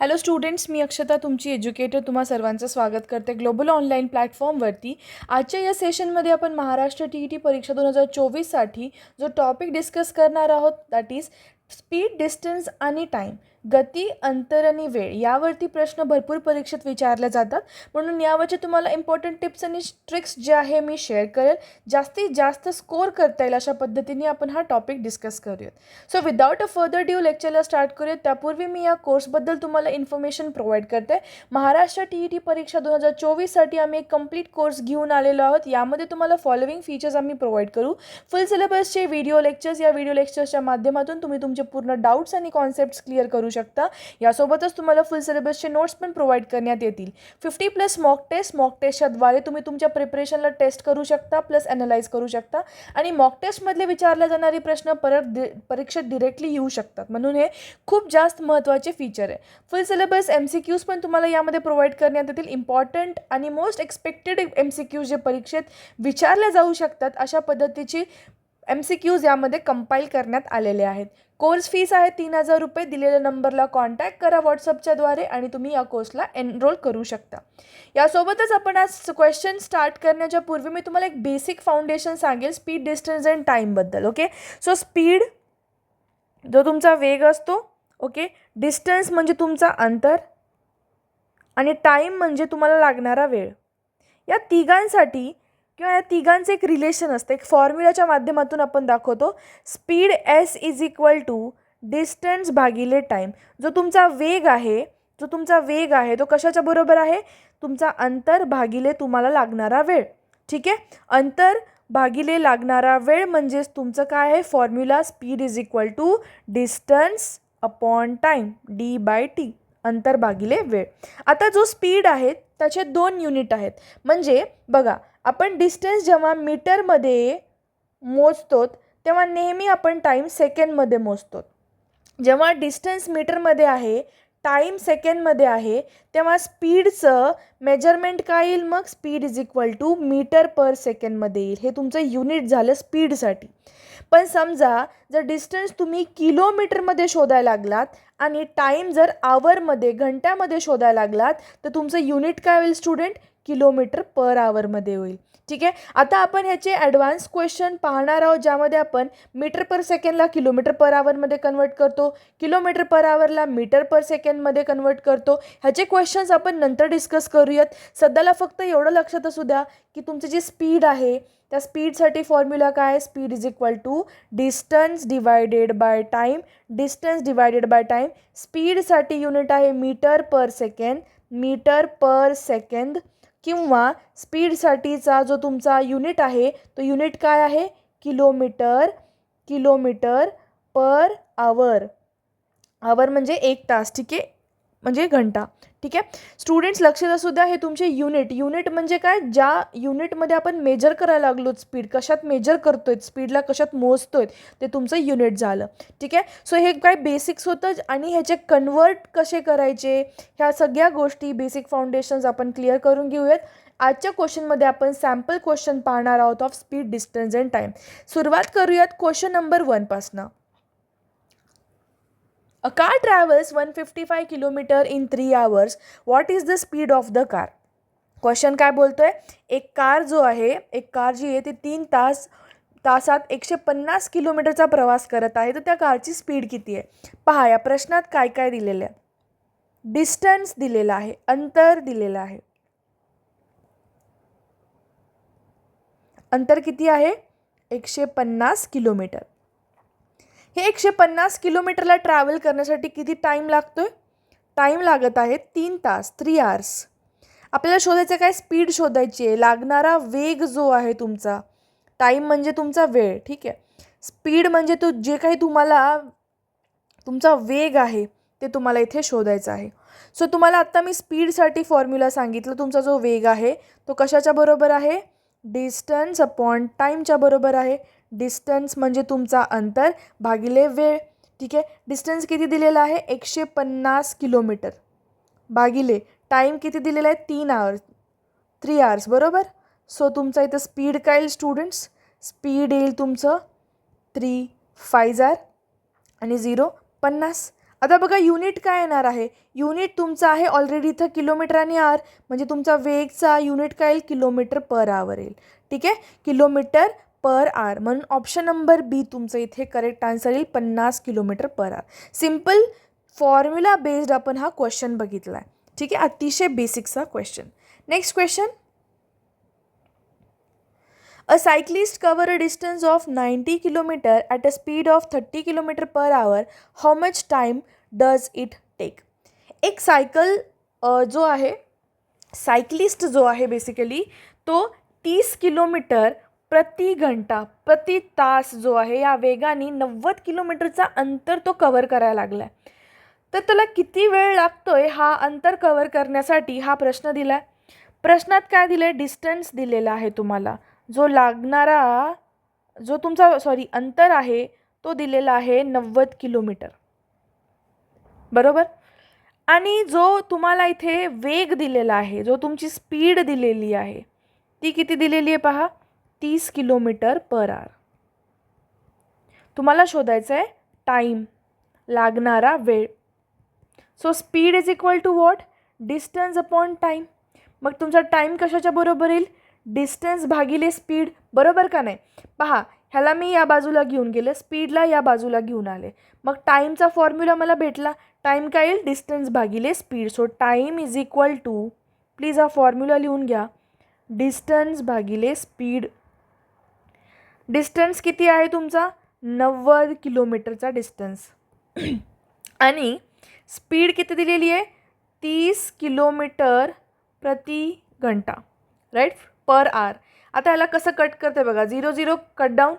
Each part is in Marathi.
हॅलो स्टुडंट्स मी अक्षता तुमची एज्युकेटर तुम्हा सर्वांचं स्वागत करते ग्लोबल ऑनलाईन प्लॅटफॉर्मवरती आजच्या या सेशनमध्ये आपण महाराष्ट्र टी ई टी परीक्षा दोन हजार चोवीससाठी जो टॉपिक डिस्कस करणार आहोत दॅट इज स्पीड डिस्टन्स आणि टाईम गती अंतर आणि वेळ यावरती प्रश्न भरपूर परीक्षेत विचारले जातात. म्हणून यावरचे तुम्हाला इम्पॉर्टंट टिप्स आणि ट्रिक्स जे आहे मी शेअर करेल. जास्तीत जास्त स्कोअर करता येईल अशा पद्धतीने आपण हा टॉपिक डिस्कस करूयात. So without a further due लेक्चरला start करूयात. त्यापूर्वी मी या कोर्सबद्दल तुम्हाला इन्फॉर्मेशन प्रोव्हाइड करते. महाराष्ट्र टी ई टी परीक्षा दोन हजार चोवीससाठी आम्ही एक कंप्लीट कोर्स घेऊन आलेलो आहोत. यामध्ये तुम्हाला फॉलोविंग फीचर्स आम्ही प्रोव्हाइड करू. फुल सिलेबसचे व्हिडिओ लेक्चर्स या व्हिडिओ लेक्चर्सच्या माध्यमातून तुम्ही तुमचे पूर्ण डाऊट्स आणि कॉन्सेप्ट्स क्लिअर करू शकता. यासोबतच तुम्हाला फुल सिलेबसचे नोट्स पण प्रोव्हाइड करण्यात येतील. Fifty plus mock test mock टेस्टच्याद्वारे तुम्ही तुमच्या प्रिपरेशनला टेस्ट करू शकता प्लस ॲनालाइज करू शकता. आणि मॉक टेस्टमधले विचारले जाणारे प्रश्न परत दि परीक्षेत डिरेक्टली येऊ शकतात. म्हणून हे खूप जास्त महत्त्वाचे फीचर आहे. Full syllabus M C Qs पण तुम्हाला यामध्ये प्रोव्हाइड करण्यात येतील. इम्पॉर्टंट आणि most expected M C Qs जे परीक्षेत विचारल्या जाऊ शकतात अशा पद्धतीची एम सी क्यूज यामध्ये कंपाईल करण्यात आलेले आहेत. कोर्स फीस आहे तीन हजार रुपये. दिलेल्या नंबरला कॉन्टॅक्ट करा व्हॉट्सअपच्याद्वारे आणि तुम्ही या कोर्सला एनरोल करू शकता. यासोबतच आपण आज क्वेश्चन स्टार्ट करण्याच्या पूर्वी मी तुम्हाला एक बेसिक फाउंडेशन सांगेल स्पीड डिस्टन्स अँड टाईमबद्दल ओके सो स्पीड जो तुमचा वेग असतो ओके डिस्टन्स म्हणजे तुमचा अंतर आणि टाईम म्हणजे तुम्हाला लागणारा वेळ. या तिघांसाठी किंवा या तिघांचं एक रिलेशन असतं. एक फॉर्म्युलाच्या माध्यमातून आपण दाखवतो. Speed S is equal to distance भागिले टाईम जो तुमचा वेग आहे जो तुमचा वेग आहे तो कशाच्या बरोबर आहे? तुमचा अंतर भागिले तुम्हाला लागणारा वेळ. ठीक आहे? अंतर भागिले लागणारा वेळ म्हणजेच तुमचं काय आहे? Formula speed is equal to distance upon time D by T अंतर भागिले वेळ. आता जो स्पीड आहे त्याचे दोन युनिट आहेत. म्हणजे बघा आपण डिस्टन्स जेव्हा मीटरमध्ये मोजतो तेव्हा नेहमी आपण टाईम सेकंडमध्ये मोजतो जेव्हा डिस्टन्स मीटरमध्ये आहे टाईम सेकंडमध्ये आहे तेव्हा स्पीडचं मेजरमेंट काय येईल मग? Speed is equal to metre per सेकंडमध्ये येईल. हे तुमचं युनिट झालं स्पीडसाठी पण समजा जर डिस्टन्स तुम्ही किलोमीटरमध्ये शोधायला लागलात आणि टाईम जर आवरमध्ये घंट्यामध्ये शोधायला लागलात तर तुमचं युनिट काय होईल स्टुडंट किलोमीटर पर आवरमध्ये होईल. ठीक आहे? आता आपण ह्याचे ॲडव्हान्स क्वेश्चन पाहणार आहोत ज्यामध्ये आपण मीटर पर सेकंडला किलोमीटर पर आवरमध्ये कन्वर्ट करतो किलोमीटर पर आवरला मीटर पर सेकंडमध्ये कन्वर्ट करतो. ह्याचे क्वेश्चन्स आपण नंतर डिस्कस करूयात. सध्याला फक्त एवढं लक्षात असू द्या की तुमची जी स्पीड आहे त्या स्पीडसाठी फॉर्म्युला काय? Speed is equal to distance divided by time distance divided by time स्पीडसाठी unit आहे metre per second metre per second किंवा स्पीडसाठीचा जो तुमचा युनिट आहे तो युनिट काय आहे? किलोमीटर किलोमीटर पर आवर. आवर म्हणजे एक तास ठीक आहे? म्हणजे घंटा. ठीक आहे? स्टुडंट्स लक्षात असू द्या हे तुमचे युनिट युनिट म्हणजे काय? ज्या युनिटमध्ये आपण मेजर करायला लागलो स्पीड कशात मेजर करतोय स्पीडला कशात मोजतोय ते तुमचं युनिट झालं. ठीक आहे? सो हे काय बेसिक्स होतं आणि ह्याचे कन्वर्ट कसे करायचे? ह्या सगळ्या गोष्टी बेसिक फाउंडेशन्स आपण क्लिअर करून घेऊयात. आजच्या क्वेश्चनमध्ये आपण सॅम्पल क्वेश्चन पाहणार आहोत of speed distance and time सुरुवात करूयात question number वनपासनं a car travels one fifty five kilometre in three hours what is the speed of the car question काय बोलतो आहे एक कार जो आहे एक कार जी आहे ती तीन तास तासात एकशे पन्नास किलोमीटरचा प्रवास करत आहे. तर त्या कारची स्पीड किती आहे? पहा या प्रश्नात काय काय दिलेलं आहे. डिस्टन्स दिलेला आहे. अंतर दिलेलं आहे. अंतर किती आहे? एकशे पन्नास किलोमीटर हे एकशे पन्नास किलोमीटरला ट्रॅव्हल करण्यासाठी किती टाईम लागतो आहे टाईम लागत आहे तीन तास थ्री आर्स आपल्याला शोधायचं काय? स्पीड शोधायची आहे. लागणारा वेग जो आहे तुमचा टाईम म्हणजे तुमचा वेळ ठीक आहे? स्पीड म्हणजे तो जे काही तुम्हाला तुमचा वेग आहे ते तुम्हाला इथे शोधायचं आहे. सो तुम्हाला आत्ता मी स्पीडसाठी फॉर्म्युला सांगितलं. तुमचा जो वेग आहे तो कशाच्या बरोबर आहे? डिस्टन्स अपॉन टाईमच्या बरोबर आहे. डिस्टन्स म्हणजे तुमचा अंतर भागिले वेळ. ठीक आहे? डिस्टन्स किती दिलेला आहे? एकशे पन्नास किलोमीटर. भागिले टाईम किती दिलेला आहे? तीन आवर्स थ्री आवर्स बरोबर? सो तुमचा इथं स्पीड काय येईल स्टुडंट्स स्पीड येईल तुमचं थ्री फाय जार आणि झिरो पन्नास. आता बघा युनिट काय येणार आहे? युनिट तुमचं आहे ऑलरेडी इथं किलोमीटर आणि आर म्हणजे तुमचा वेगचा युनिट काय येईल? किलोमीटर पर आवर येईल. ठीक आहे? Kilometre per hour. म्हणून ऑप्शन नंबर बी तुमचं इथे करेक्ट आन्सर येईल पन्नास kilometre per hour. Simple formula based आपण हा क्वेश्चन बघितला आहे ठीक आहे? अतिशय बेसिकचा question next question a cyclist cover a distance of ninety kilometre at a speed of thirty kilometre per hour how much time does it take एक सायकल जो आहे सायक्लिस्ट जो आहे बेसिकली तो तीस किलोमीटर प्रति घंटा प्रति तास जो आहे या वेगाने नव्वद किलोमीटरचा अंतर तो कवर करायला लागला आहे तर त्याला किती वेळ लागतो आहे हा अंतर कवर करण्यासाठी हा प्रश्न दिला आहे प्रश्नात काय दिलं आहे डिस्टन्स दिलेला आहे तुम्हाला. जो लागणारा जो तुमचा सॉरी अंतर आहे तो दिलेला आहे नव्वद किलोमीटर. बरोबर? आणि जो तुम्हाला इथे वेग दिलेला आहे जो तुमची स्पीड दिलेली आहे ती किती दिलेली आहे पहा? तीस किलोमीटर पर आर. तुम्हाला शोधायचं आहे टाईम लागणारा वेळ. So speed is equal to what distance upon time मग तुमचा टाईम कशाच्या बरोबर येईल? डिस्टन्स भागिले स्पीड बरोबर का नाही? पहा ह्याला मी या बाजूला घेऊन गेले स्पीडला या बाजूला घेऊन आले. मग टाईमचा फॉर्म्युला मला भेटला. टाईम काय येईल? डिस्टन्स भागिले speed so time is equal to please हा फॉर्म्युला लिहून घ्या. डिस्टन्स भागिले स्पीड डिस्टन्स किती आहे तुमचा? नव्वद किलोमीटरचा डिस्टन्स. आणि स्पीड किती दिलेली आहे? तीस किलोमीटर प्रति घंटा. राईट पर आर आता ह्याला कसं कट करते बघा. Zero zero cut down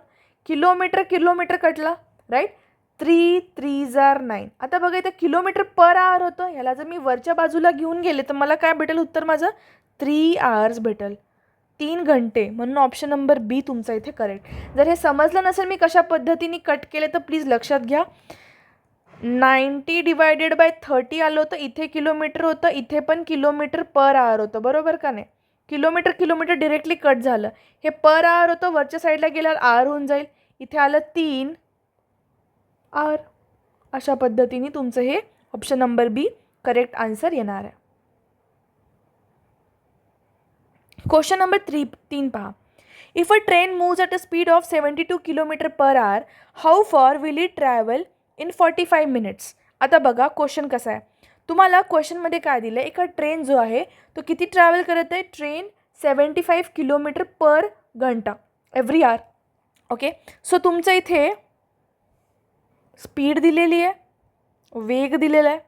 kilometre kilometre कटला. राईट थ्री थ्री जार नाईन आता बघा इथं किलोमीटर पर आवर होतं. ह्याला जर मी वरच्या बाजूला घेऊन गेले तर मला काय भेटेल? उत्तर माझं थ्री आवर्स भेटेल. तीन घंटे म्हणून ऑप्शन नंबर बी तुमचा इथे करेक्ट जर हे समजलं नसेल मी कशा पद्धतीने कट केले तर प्लीज लक्षात घ्या. नाईंटी डिवायडेड बाय थर्टी आलं होतं इथे किलोमीटर होतं इथे पण किलोमीटर पर आवर होतं बरोबर का नाही? किलोमीटर किलोमीटर डिरेक्टली कट झालं. हे पर आवर होतं वरच्या साईडला गेल्यावर आर होऊन जाईल. इथे आलं तीन आर अशा पद्धतीने तुमचं हे option number B correct answer येणार आहे. क्वेश्चन नंबर थ्री तीन पहा. If a train moves at a speed of seventy two kilometre per hour how far will it travel in forty five minutes आता बघा क्वेश्चन कसा आहे. तुम्हाला क्वेश्चनमध्ये काय दिलं आहे एका ट्रेन जो आहे तो किती ट्रॅव्हल करत आहे? Train seventy five kilometre per घंटा एव्हरी आर ओके सो तुमचं इथे स्पीड दिलेली आहे वेग दिलेला आहे.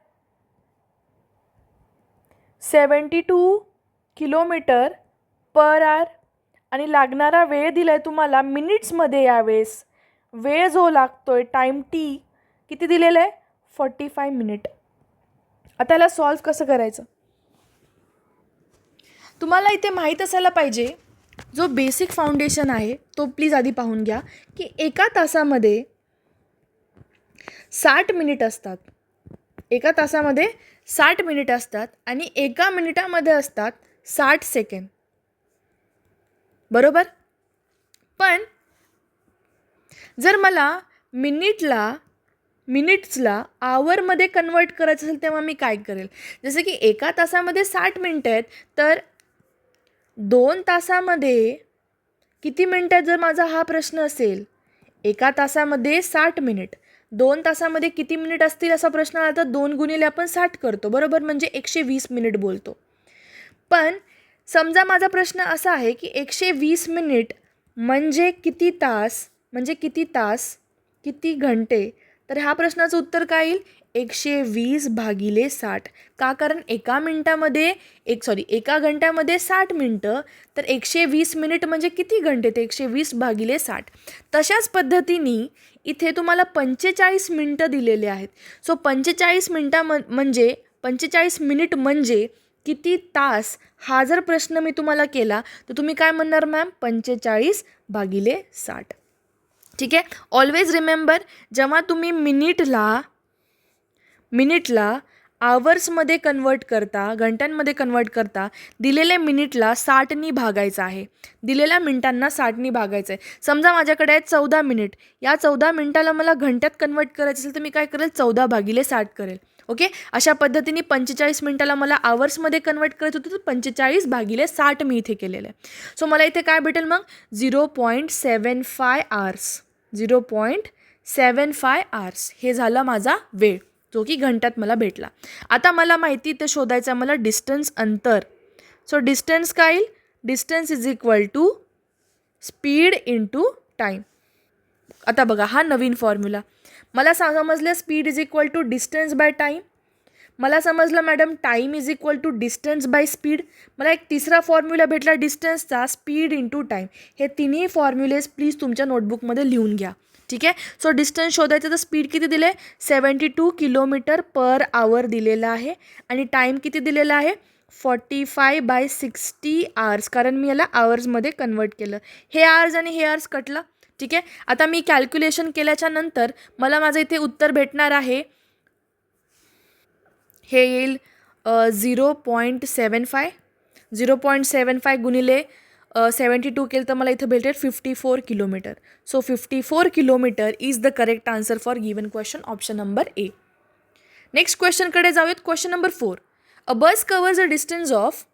Seventy two kilometre per hour आणि लागणारा वेळ दिला आहे तुम्हाला मिनिट्समध्ये यावेळेस. वेळ जो लागतो आहे टाईम टी किती दिलेलं आहे? फॉर्टी फाय मिनिट आता याला सॉल्व कसं करायचं? तुम्हाला इथे माहीत असायला पाहिजे जो बेसिक फाउंडेशन आहे तो प्लीज आधी पाहून घ्या की एका तासामध्ये साठ मिनिट असतात. एका तासामध्ये साठ मिनिट असतात आणि एका मिनिटामध्ये असतात साठ सेकंड बरोबर? पण जर मला मिनिटला मिनिट्सला आवरमध्ये कन्वर्ट करायचं असेल तेव्हा मी काय करेल? जसं की एका तासामध्ये साठ मिनटं आहेत तर दोन तासामध्ये किती मिनटं आहेत जर माझा हा प्रश्न असेल? एका तासामध्ये साठ मिनिट. दोन तासामध्ये किती मिनिट असतील असा प्रश्न आला तर दोन गुणिले आपण साठ करतो. बरोबर? म्हणजे एकशे वीस मिनिट बोलतो. पण समजा माझा प्रश्न असा आहे की एकशे वीस मिनिट म्हणजे किती तास म्हणजे किती तास किती घंटे? तर ह्या प्रश्नाचं उत्तर काय येईल? एकशे वीस भागिले साठ. का? कारण एका मिनटामध्ये एक सॉरी एका घंट्यामध्ये साठ मिनटं. तर एकशे वीस मिनिट म्हणजे किती घंटे? ते एकशे वीस भागिले साठ. तशाच पद्धतीने इथे तुम्हाला पंचेचाळीस मिनटं दिलेले आहेत. सो पंचेचाळीस मिनटा म्हणजे पंचेचाळीस मिनिट म्हणजे किती तास हा जर प्रश्न मी तुम्हाला केला तर तुम्ही काय म्हणणार मॅम? पंचेचाळीस भागिले साठ. ठीक आहे? ऑलवेज रिमेंबर जेव्हा तुम्ही मिनिटला मिनिटला आवर्समध्ये कन्वर्ट करता घंट्यांमध्ये कन्वर्ट करता दिलेल्या मिनिटला साठनी भागायचं आहे. दिलेल्या मिनिटांना साठनी भागायचं आहे. समजा माझ्याकडे आहे चौदा मिनिट. या चौदा मिनिटाला मला घंट्यात कन्वर्ट करायचं असेल तर मी काय करेल? चौदा भागिले साठ करेल. ओके अशा पद्धतीने पंचेचाळीस मिनिटाला मला आवर्समध्ये कन्वर्ट करायचं होतं तर पंचेचाळीस भागिले साठ मी इथे केलेलं आहे. सो मला इथे काय भेटेल मग? Zero point seven five hours zero point seven five hours हे झाला माझा वेळ जो की घंट्यात मला भेटला. आता मला माहिती इथे शोधायचं मला डिस्टन्स अंतर. सो डिस्टन्स काय येईल? Distance is equal to speed into time आता बघा हा नवीन फॉर्म्युला मला सा समजलं? Speed is equal to distance by time मला समजलं madam time is equal to distance by speed मला एक तिसरा फॉर्म्युला भेटला डिस्टन्सचा स्पीड इंटू टाईम हे तिन्ही फॉर्म्युलेज प्लीज तुमच्या नोटबुकमध्ये लिहून घ्या. ठीक आहे? सो डिस्टन्स शोधायचं तर स्पीड किती दिले? Seventy two kilometre per hour दिलेलं आहे. आणि टाईम किती दिलेला आहे? Forty five by sixty hours कारण मी याला आवर्समध्ये कन्वर्ट केलं. हे आवर्स आणि हे आवर्स कटलं. ठीक आहे? आता मी कॅल्क्युलेशन केल्याच्यानंतर मला माझं इथे उत्तर भेटणार आहे. हे येईल zero point seven five zero point seven five गुणिले सेवन्टी टू केलं तर मला इथं भेटेल fifty four kilometre so fifty four kilometre is the correct answer for given question option number A next क्वेश्चनकडे जाऊयात. Question number four a bus covers a distance of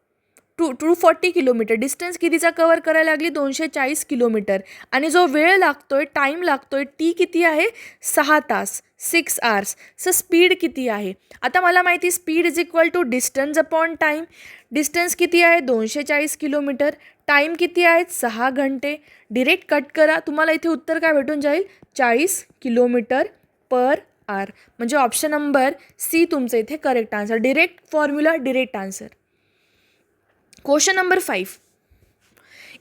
two two forty kilometre. Distance कितीचा कवर करायला लागली? दोनशे चाळीस किलोमीटर. आणि जो वेळ लागतो आहे टाईम लागतो आहे टी किती आहे? सहा तास सिक्स आर्स सो स्पीड किती आहे? आता मला माहिती speed is equal to distance upon time distance किती आहे? दोनशे चाळीस किलोमीटर. टाईम किती आहेत सहा घंटे. डिरेक्ट कट करा. तुम्हाला इथे उत्तर काय भेटून जाईल? चाळीस किलोमीटर पर आर म्हणजे ऑप्शन नंबर सी तुमचं इथे correct answer direct formula direct answer question number five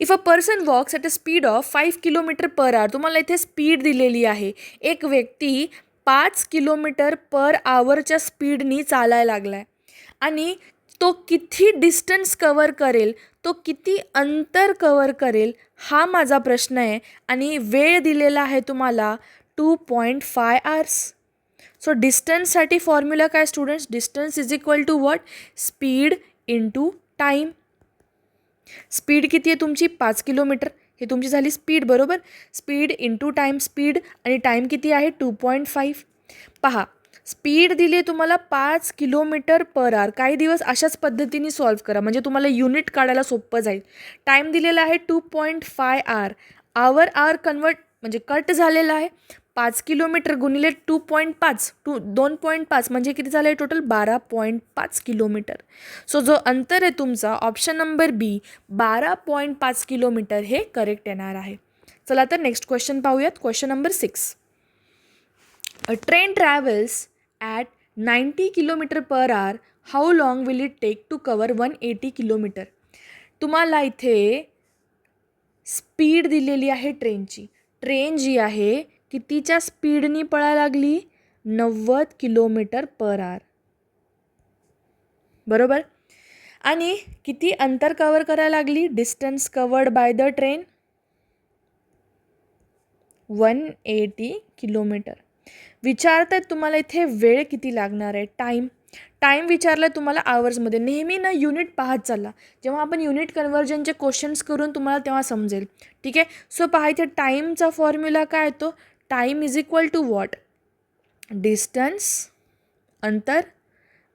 if a person walks at a speed of five kilometre per hour तुम्हाला इथे स्पीड दिलेली आहे. एक व्यक्ती पाच किलोमीटर पर आवरच्या स्पीडनी चालायला लागला आहे आणि तो किती डिस्टन्स कवर करेल तो किती अंतर कवर करेल हा माझा प्रश्न आहे. आणि वेळ दिलेला आहे तुम्हाला two point five hours so डिस्टन्ससाठी formula काय students distance is equal to what speed into time speed किती आहे तुमची? पाच किलोमीटर. हे तुमची झाली स्पीड बरोबर? स्पीड इंटू टाईम स्पीड आणि टाईम किती आहे? टू पॉईंट फाईव्ह पहा स्पीड दिली आहे तुम्हाला पाच किलोमीटर पर आर काही दिवस अशाच पद्धतीने सॉल्व करा. म्हणजे तुम्हाला युनिट काढायला सोपं जाईल. टाईम दिलेला आहे two point five hour hour hour convert म्हणजे कट झालेला आहे. पाच किलोमीटर गुणिले टू पॉईंट पाच टू दोन पॉईंट पाच म्हणजे किती झालं आहे टोटल बारा पॉईंट पाच किलोमीटर. सो जो अंतर आहे तुमचा ऑप्शन नंबर बी बारा पॉईंट पाच किलोमीटर हे करेक्ट येणार आहे. चला तर नेक्स्ट क्वेश्चन पाहूयात. Question number six a train travels at ninety kilometre per hour how long will it take to cover one eighty kilometre तुम्हाला इथे स्पीड दिलेली आहे ट्रेनची ट्रेन जी आहे कितीच्या स्पीडनी पळायला लागली? नव्वद किलोमीटर पर आर. बरोबर? आणि किती अंतर कवर करायला लागली? Distance covered by the train one eighty kilometre. विचारतात तुम्हाला इथे वेळ किती लागणार आहे? टाईम टाईम विचारलं तुम्हाला आवर्समध्ये नेहमी ना युनिट पाहत चालला. जेव्हा आपण युनिट कन्वर्जनचे क्वेश्चन्स करून तुम्हाला तेव्हा समजेल. ठीक आहे? सो पहा इथे टाईमचा फॉर्म्युला काय येतो? Time is equal to what? Distance अंतर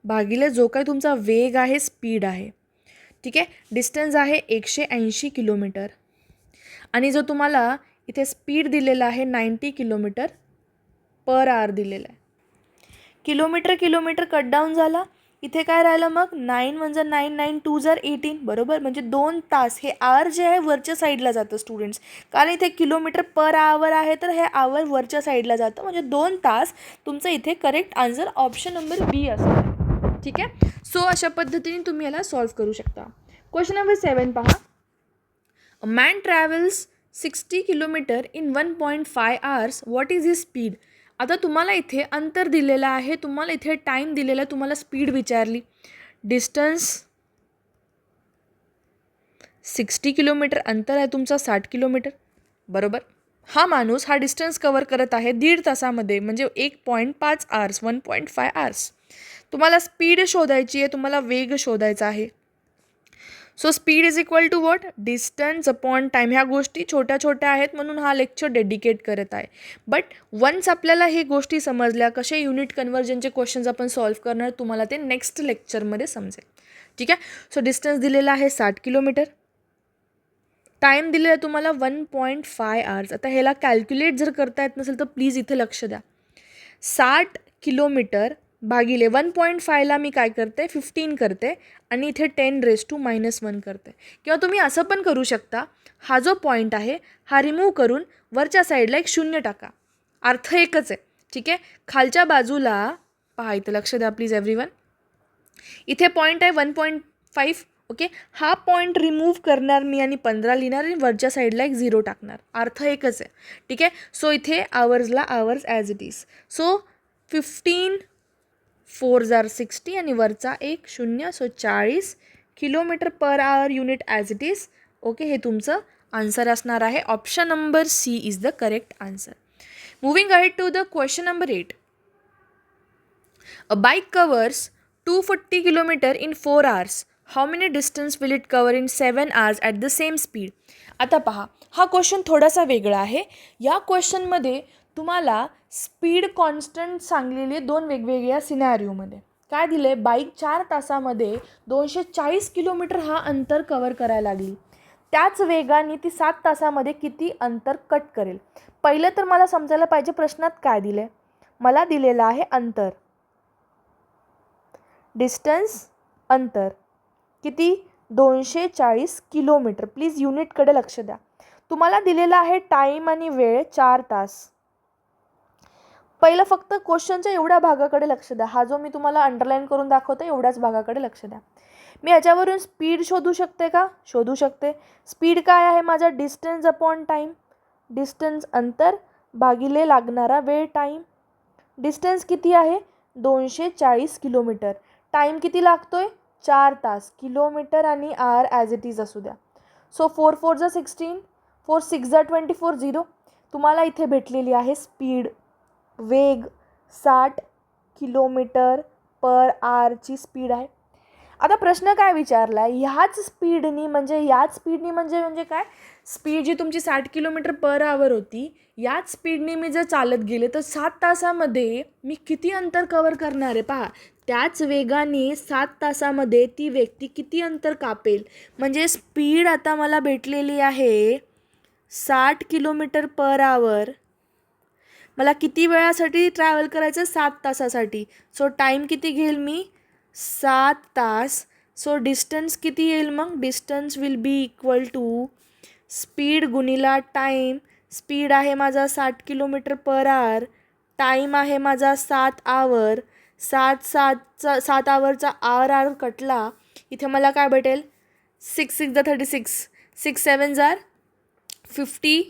भागिले जो काही तुमचा वेग आहे स्पीड आहे. ठीक आहे? डिस्टन्स आहे एकशे ऐंशी किलोमीटर. आणि जो तुम्हाला इथे स्पीड दिलेला आहे नाईंटी किलोमीटर पर आर दिलेला आहे. किलोमीटर किलोमीटर कट डाऊन झाला. इथे काय राहिलं मग? नाईन म्हणजे नाईन नाईन टू जर एटीन बरोबर? म्हणजे दोन तास. हे आवर जे आहे वरच्या साईडला जातं स्टुडंट्स कारण इथे किलोमीटर पर आवर आहे तर हे आवर वरच्या साईडला जातं. म्हणजे दोन तास तुमचं इथे correct answer option number B असतं ठीक आहे? सो अशा पद्धतीने तुम्ही याला सॉल्व करू शकता. क्वेश्चन नंबर सेवन पहा. Man travels sixty kilometre in one point five hours what is his speed आता तुम्हाला इथे अंतर दिलेलं आहे तुम्हाला इथे टाईम दिलेला आहे तुम्हाला स्पीड विचारली. डिस्टन्स सिक्स्टी किलोमीटर अंतर आहे तुमचा साठ किलोमीटर बरोबर? हा माणूस हा डिस्टन्स कवर करत आहे दीड तासामध्ये म्हणजे एक पॉईंट पाच आर्स वन पॉईंट फाय आर्स तुम्हाला स्पीड शोधायची आहे तुम्हाला वेग शोधायचा आहे. So speed is equal to what distance upon time ह्या गोष्टी छोट्या छोट्या आहेत म्हणून हा लेक्चर डेडिकेट करत आहे. बट वन्स आपल्याला हे गोष्टी समजल्या कसे युनिट कन्वर्जनचे क्वेश्चन्स आपण सॉल्व्ह करणार तुम्हाला ते नेक्स्ट लेक्चरमध्ये समजेल. ठीक आहे? सो डिस्टन्स दिलेला आहे साठ किलोमीटर टाईम दिलेला आहे तुम्हाला वन पॉईंट फाय आवर्स आता ह्याला कॅल्क्युलेट जर करता येत नसेल तर प्लीज इथे लक्ष द्या. साठ किलोमीटर भागिले वन पॉईंट फायला मी काय करते? फिफ्टीन करते आणि इथे ten raise to minus one करते. किंवा तुम्ही असं पण करू शकता हा जो पॉईंट आहे हा रिमूव्ह करून वरच्या साईडला एक शून्य टाका. अर्थ एकच आहे. ठीक आहे? खालच्या बाजूला पहा इथं लक्ष द्या प्लीज एव्हरी वन इथे पॉईंट आहे वन पॉईंट फाईव्ह ओके हा पॉईंट रिमूव्ह करणार मी आणि पंधरा लिहिणार आणि वरच्या साईडला एक झिरो टाकणार. अर्थ एकच आहे. ठीक आहे? सो इथे आवर्सला hours as it is so fifteen four jar sixty आणि वरचा एक शून्य सो चाळीस kilometre per hour unit as it is okay हे तुमचं आन्सर असणार आहे. Option number C is the correct answer moving ahead to the question number eight a bike covers two 240 km in 4 hours. How many distance will it cover in 7 hours at the same speed? आता पहा हा क्वेश्चन थोडासा वेगळा आहे. या क्वेश्चनमध्ये तुम्हाला स्पीड कॉन्स्टंट सांगलेली दोन वेगवेगळ्या सिनॅरिओमध्ये. काय दिलं आहे बाईक चार तासामध्ये दोनशे चाळीस किलोमीटर हा अंतर कवर करायला लागली. त्याच वेगाने ती सात तासामध्ये किती अंतर कट करेल? पहिलं तर मला समजायला पाहिजे प्रश्नात काय दिलं आहे मला दिलेलं आहे अंतर. डिस्टन्स अंतर. किती? दोनशे चाळीस किलोमीटर. प्लीज युनिटकडे लक्ष द्या. तुम्हाला दिलेला आहे टाईम आणि वेळ चार तास. पहिलं फक्त क्वेश्चनच्या एवढ्या भागाकडे लक्ष द्या. हा जो मी तुम्हाला अंडरलाईन करून दाखवतो एवढ्याच भागाकडे लक्ष द्या. मी याच्यावरून स्पीड शोधू शकते का? शोधू शकते. स्पीड काय आहे माझा? डिस्टन्स अपॉन टाईम डिस्टन्स अंतर भागिले लागणारा वेळ टाईम डिस्टन्स किती आहे? दोनशे चाळीस किलोमीटर. टाईम किती लागतो आहे चार तास. किलोमीटर आणि आर ॲज इट इज असू द्या. सो फोर फोर जा सिक्स्टीन फोर सिक्स जा ट्वेंटी फोर झिरो तुम्हाला इथे भेटलेली आहे स्पीड वेग साठ किलोमीटर पर आरची स्पीड आहे. आता प्रश्न काय विचारला आहे ह्याच स्पीडनी म्हणजे याच स्पीडनी म्हणजे म्हणजे काय? स्पीड जी तुमची साठ किलोमीटर पर आवर होती याच स्पीडने मी जर चालत गेले तर सात तासामध्ये मी किती अंतर कवर करणार आहे? पहा त्याच वेगाने सात तासामध्ये ती व्यक्ती किती अंतर कापेल? म्हणजे स्पीड आता मला भेटलेली आहे साठ किलोमीटर पर आवर. मला किती वेळासाठी ट्रॅव्हल करायचं सात तासासाठी. सो टाईम किती घेईल मी? सात तास. सो डिस्टन्स किती येईल मग? Distance will be equal to speed गुणिला time speed आहे माझा साठ किलोमीटर पर आवर टाईम आहे माझा सात आवर सात सातचा सात आवरचा आवर आर कटला. इथे मला काय भेटेल? Six six the thirty six six seven jar fifty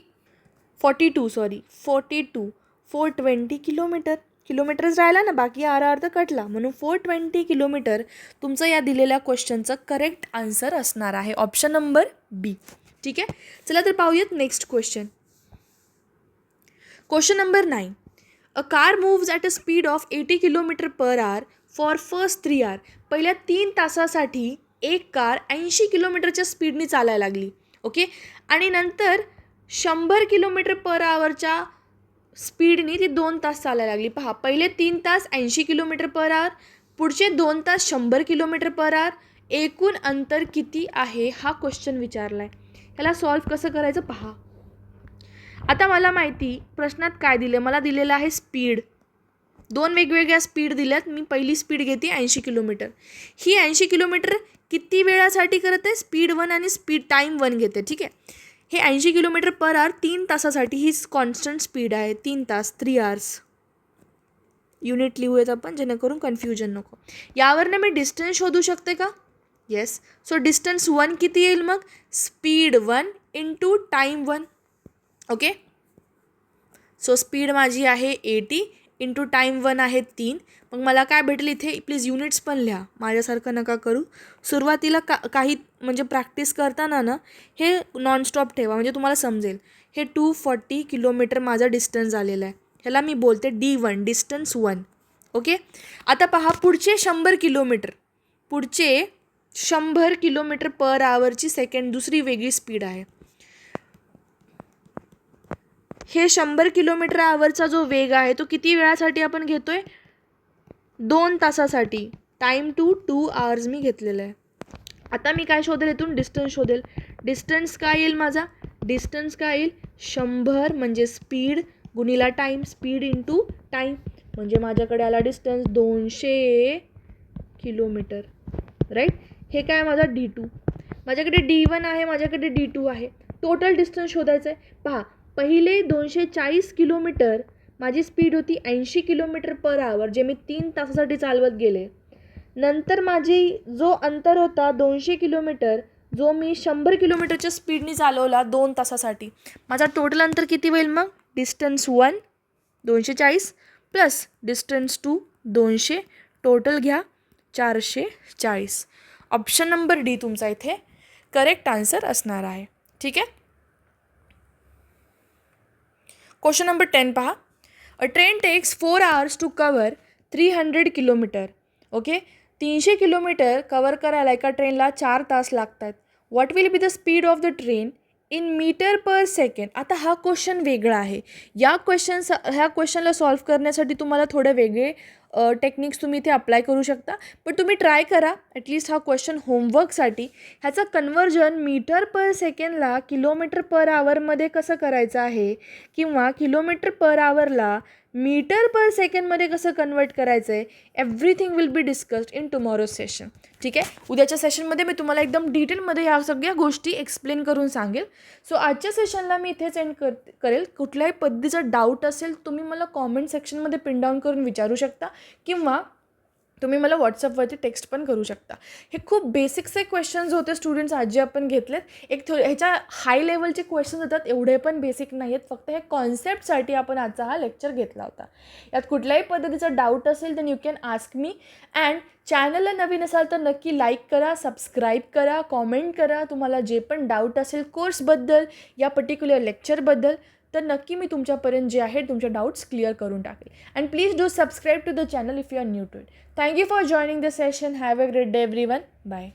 forty two sorry forty two four twenty kilometre. Kilometres राहिला ना बाकी आर आर तर कटला. म्हणून फोर ट्वेंटी किलोमीटर तुमचं या दिलेल्या क्वेश्चनचं करेक्ट आन्सर असणार आहे. ऑप्शन नंबर बी ठीक आहे? चला तर पाहूयात next question question number nine a car moves at a speed of eighty kilometre per hour for first three hour पहिल्या तीन तासासाठी एक कार ऐंशी किलोमीटरच्या स्पीडने चालायला लागली. ओके आणि नंतर शंभर किलोमीटर पर आवरच्या स्पीडनी ती दोन तास चालायला लागली. पहा पहिले तीन तास ऐंशी किलोमीटर पर आवर पुढचे दोन तास शंभर किलोमीटर पर आवर एकूण अंतर किती आहे हा क्वेश्चन विचारला आहे ह्याला सॉल्व कसं करायचं पहा. आता मला माहिती प्रश्नात काय दिलं मला दिलेलं आहे स्पीड दोन वेगवेगळ्या स्पीड दिल्यात. मी पहिली स्पीड घेते ऐंशी किलोमीटर. ही ऐंशी किलोमीटर किती वेळासाठी करत? आहे स्पीड वन आणि स्पीड टाईम वन घेते. ठीक आहे? हे ऐंशी किलोमीटर पर आवर तीन तासासाठी ही कॉन्स्टंट स्पीड आहे. तीन तास थ्री आर्स युनिट लिहूयात आपण जेणेकरून कन्फ्युजन नको. यावरनं मी डिस्टन्स शोधू शकते का? येस सो डिस्टन्स वन किती येईल मग? Speed one into time one okay so speed माझी आहे एटी इंटू टाईम वन आहे तीन. मग मला काय भेटेल इथे? प्लीज युनिट्स पण लिहा. माझ्यासारखं नका करू. सुरुवातीला का काही म्हणजे प्रॅक्टिस करताना ना हे नॉनस्टॉप ठेवा. म्हणजे तुम्हाला समजेल. हे टू फॉर्टी किलोमीटर माझा डिस्टन्स आलेला आहे. ह्याला मी बोलते D one distance one okay? आता पहा पुढचे शंभर किलोमीटर. पुढचे शंभर किलोमीटर पर आवरची सेकंड दुसरी वेगळी स्पीड आहे. हे शंभर किलोमीटर आवरचा जो वेग आहे तो किती वेळासाठी आपण घेतो आहे दोन तासासाठी. टाईम टू टू आवर्स मी घेतलेला आहे. आता मी काय शोधेल? इथून डिस्टन्स शोधेल. डिस्टन्स काय येईल माझा? डिस्टन्स काय येईल? शंभर म्हणजे स्पीड गुणिला टाईम स्पीड इंटू टाईम म्हणजे माझ्याकडे आला डिस्टन्स दोनशे किलोमीटर. राईट हे काय माझा डी टू माझ्याकडे डी वन आहे माझ्याकडे डी टू आहे. टोटल डिस्टन्स शोधायचं आहे पहा पहिले दोनशे चाळीस किलोमीटर माझी स्पीड होती ऐंशी किलोमीटर पर आवर जे मी तीन तासासाठी चालवत गेले. नंतर माझी जो अंतर होता दोनशे किलोमीटर जो मी शंभर किलोमीटरच्या स्पीडने चालवला दोन तासासाठी. माझा टोटल अंतर किती होईल मग? डिस्टन्स वन दोनशे चाळीस प्लस डिस्टन्स टू दोनशे. टोटल घ्या चारशे चाळीस ऑप्शन नंबर डी तुमचा इथे करेक्ट आन्सर असणार आहे. ठीक आहे? क्वेश्चन नंबर टेन पहा. A train takes four hours to cover three hundred kilometre okay तीनशे किलोमीटर कवर करायला एका ट्रेनला चार तास लागत आहेत what will be the speed of the train in metre per second. आता हा क्वेश्चन वेगळा आहे. या क्वेश्चन्स ह्या क्वेश्चनला सॉल्व करण्यासाठी तुम्हाला थोडे वेगळे टेक्निक्स तुम्ही इथे अप्लाय करू शकता. पण तुम्ही ट्राय करा. ॲटलिस्ट हा क्वेश्चन होमवर्कसाठी ह्याचं कन्वर्जन मीटर पर सेकंडला किलोमीटर पर आवरमध्ये कसं करायचं आहे? किंवा किलोमीटर पर आवरला मीटर पर सेकंडमध्ये कसं कन्वर्ट करायचं आहे everything will be discussed in tomorrow session ठीक आहे? उद्याच्या सेशनमध्ये मी तुम्हाला एकदम डिटेलमध्ये ह्या सगळ्या गोष्टी एक्सप्लेन करून सांगेल. सो आजच्या सेशनला मी इथेच एंड कर करेल. कुठल्याही पद्धतीचा डाऊट असेल तुम्ही मला कॉमेंट सेक्शनमध्ये पिन डाऊन करून विचारू शकता. किंवा तुम्ही मला व्हॉट्सअपवरती टेक्स्ट पण करू शकता. हे खूप बेसिकचे क्वेश्चन्स होते स्टुडंट्स आज जे आपण घेतलेत. एक थो ह्याच्या हाय लेवलचे क्वेश्चन्स होतात एवढे पण बेसिक नाही आहेत फक्त हे कॉन्सेप्टसाठी आपण आजचा हा लेक्चर घेतला होता. यात कुठल्याही पद्धतीचा डाऊट असेल तर you can ask me and चॅनलला नवीन असाल तर नक्की लाईक करा सबस्क्राईब करा कॉमेंट करा. तुम्हाला जे पण डाऊट असेल कोर्सबद्दल या पर्टिक्युलर लेक्चरबद्दल तर नक्की मी तुमच्यापर्यंत जे आहे तुमचे डाऊट्स क्लिअर करून टाकेल. And please do subscribe to the channel if you are new to it thank you for joining the session have a great day everyone bye